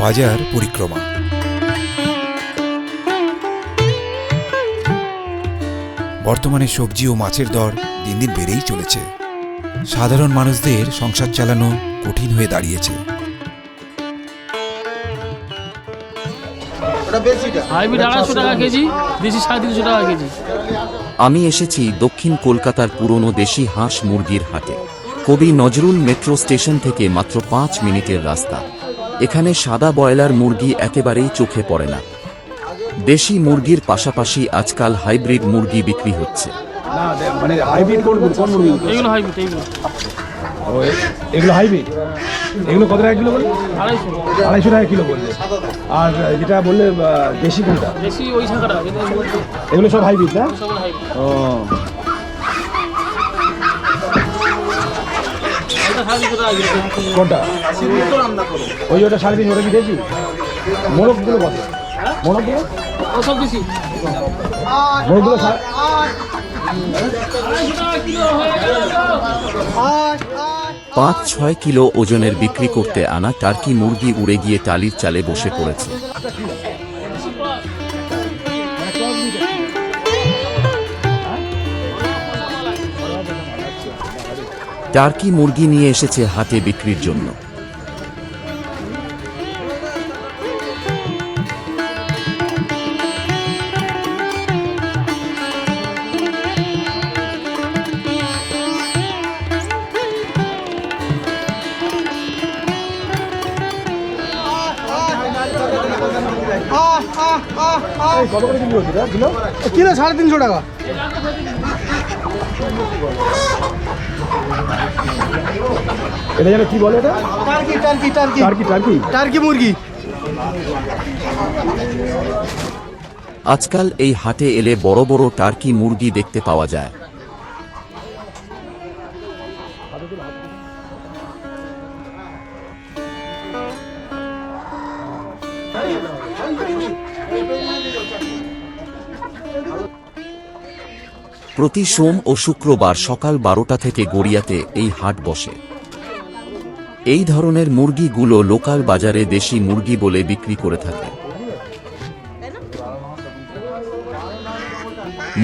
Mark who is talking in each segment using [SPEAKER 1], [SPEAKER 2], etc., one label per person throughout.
[SPEAKER 1] বাজার পরিক্রমা। বর্তমানে সবজি ও মাছের দর দিন দিন বেড়েই চলেছে। সাধারণ মানুষদের সংসার চালানো কঠিন হয়ে দাঁড়িয়েছে।
[SPEAKER 2] হাইব্রিড আড়াইশো টাকা কেজি দেশি সাড়ে তিনশো টাকা কেজি।
[SPEAKER 3] আমি এসেছি দক্ষিণ কলকাতার পুরনো দেশি হাঁস মুরগির হাটে। কবি নজরুল মেট্রো স্টেশন থেকে মাত্র পাঁচ মিনিটের রাস্তা। এখানে সাদা ব্রয়লার মুরগি একেবারেই চোখে পড়ে না। দেশি মুরগির পাশাপাশি আজকাল হাইব্রিড মুরগি বিক্রি হচ্ছে।
[SPEAKER 4] মানে হাইব্রিড কোন কোন মুরগি
[SPEAKER 2] এইগুলো হাইব্রিড এইগুলো
[SPEAKER 4] এগুলো হাইব্রিড? এগুলো কত টাকা কিলো বলে
[SPEAKER 2] আড়াইশো।
[SPEAKER 4] আড়াইশো টাকা কিলো বললে। আর যেটা বললে দেশি কোনটা?
[SPEAKER 2] দেশি ওই শাখাটা
[SPEAKER 4] এগুলো সব হাইব্রিড না? ও। কোনটা? ওই ওটা সাড়ে তিনশো ওটা কি মোরগগুলো কত? মোরগগুলো
[SPEAKER 2] সব
[SPEAKER 4] মোরগগুলো
[SPEAKER 3] পাঁচ ছয় কিলো ওজনের বিক্রি করতে আনা টার্কি মুরগি উড়ে গিয়ে টালির চালে বসে পড়েছে। টার্কি মুরগি নিয়ে এসেছে হাটে বিক্রির জন্য।
[SPEAKER 4] কিলো
[SPEAKER 5] সাড়ে তিনশো টাকা।
[SPEAKER 4] এটা যেন কি বলে এটা?
[SPEAKER 5] Turkey turkey turkey.
[SPEAKER 4] Turkey turkey?
[SPEAKER 5] Turkey মুরগি।
[SPEAKER 3] আজকাল এই হাটে এলে বড় বড় টার্কি মুরগি দেখতে পাওয়া যায়। প্রতি সোম ও শুক্রবার সকাল বারোটা থেকে গড়িয়াতে এই হাট বসে। এই ধরনের মুরগিগুলো লোকাল বাজারে দেশি মুরগি বলে বিক্রি করে থাকে।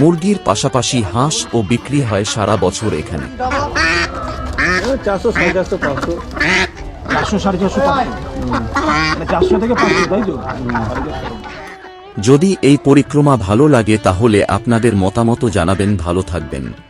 [SPEAKER 3] মুরগির পাশাপাশি হাঁস ও বিক্রি হয় সারা বছর এখানে।
[SPEAKER 4] চারশো, সাড়ে মানে চারশো থেকে পাঁচশো, তাই তো?
[SPEAKER 3] যদি এই পরিক্রমা ভালো লাগে তাহলে আপনাদের মতামত জানাবেন ভালো থাকবেন।